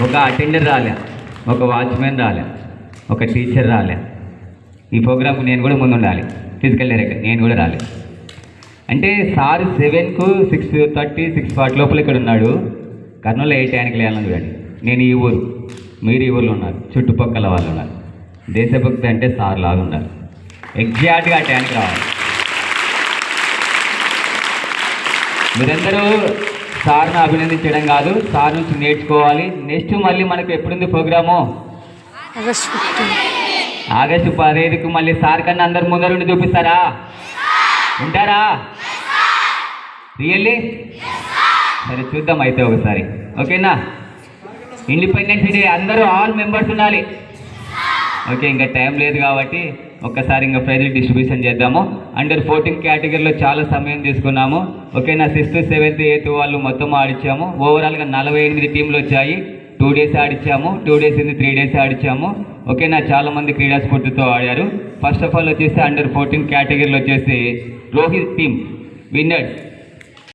ఒక అటెండర్ రాలే ఒక వాచ్మెన్ రాలే ఒక టీచర్ రాలే. ఈ ప్రోగ్రామ్కి నేను కూడా ముందు ఉండాలి ఫిజికల్ డైరెక్టర్ నేను కూడా రాలే. అంటే సార్ సెవెన్కు సిక్స్ థర్టీ సిక్స్ ఫార్టీ లోపల ఇక్కడ ఉన్నాడు. కర్నూలు ఎయిట్ టైంకి లేదని చూడండి. నేను ఈ ఊరు మీరు ఈ ఊళ్ళో ఉన్నారు చుట్టుపక్కల వాళ్ళు ఉన్నారు. దేశభక్తి అంటే సార్ లాగా ఉండాలి. ఎగ్జాక్ట్గా ఆ టైంకి రావాలి. మీరందరూ సార్ను అభినందించడం కాదు సార్ నుంచి నేర్చుకోవాలి. నెక్స్ట్ మళ్ళీ మనకు ఎప్పుడుంది ప్రోగ్రాము? ఆగస్ట్ పదహైదుకు మళ్ళీ సార్ కన్నా అందరు ముందరుండి చూపిస్తారా? ఉంటారా? రియల్లీ సరే చూద్దాం అయితే ఒకసారి. ఓకేనా? ఇండిపెండెన్స్ డే అందరూ ఆల్ మెంబర్స్ ఉండాలి. ఓకే ఇంకా టైం లేదు కాబట్టి ఒక్కసారి ఇంకా ప్రైజ్లు డిస్ట్రిబ్యూషన్ చేద్దాము. అండర్ ఫోర్టీన్ కేటగిరీలో చాలా సమయం తీసుకున్నాము. ఓకేనా సిక్స్త్ సెవెంత్ ఎయిత్ వాళ్ళు మొత్తం ఆడిచ్చాము. ఓవరాల్గా నలభై ఎనిమిది టీంలు వచ్చాయి. టూ డేస్ ఆడిచ్చాము. టూ డేస్ ఉంది త్రీ డేస్ ఆడిచ్చాము. ఓకేనా చాలా మంది క్రీడా స్ఫూర్తితో ఆడారు. ఫస్ట్ ఆఫ్ ఆల్ వచ్చేసి అండర్ ఫోర్టీన్ కేటగిరీలో వచ్చేసి రోహిత్ టీమ్ విన్నర్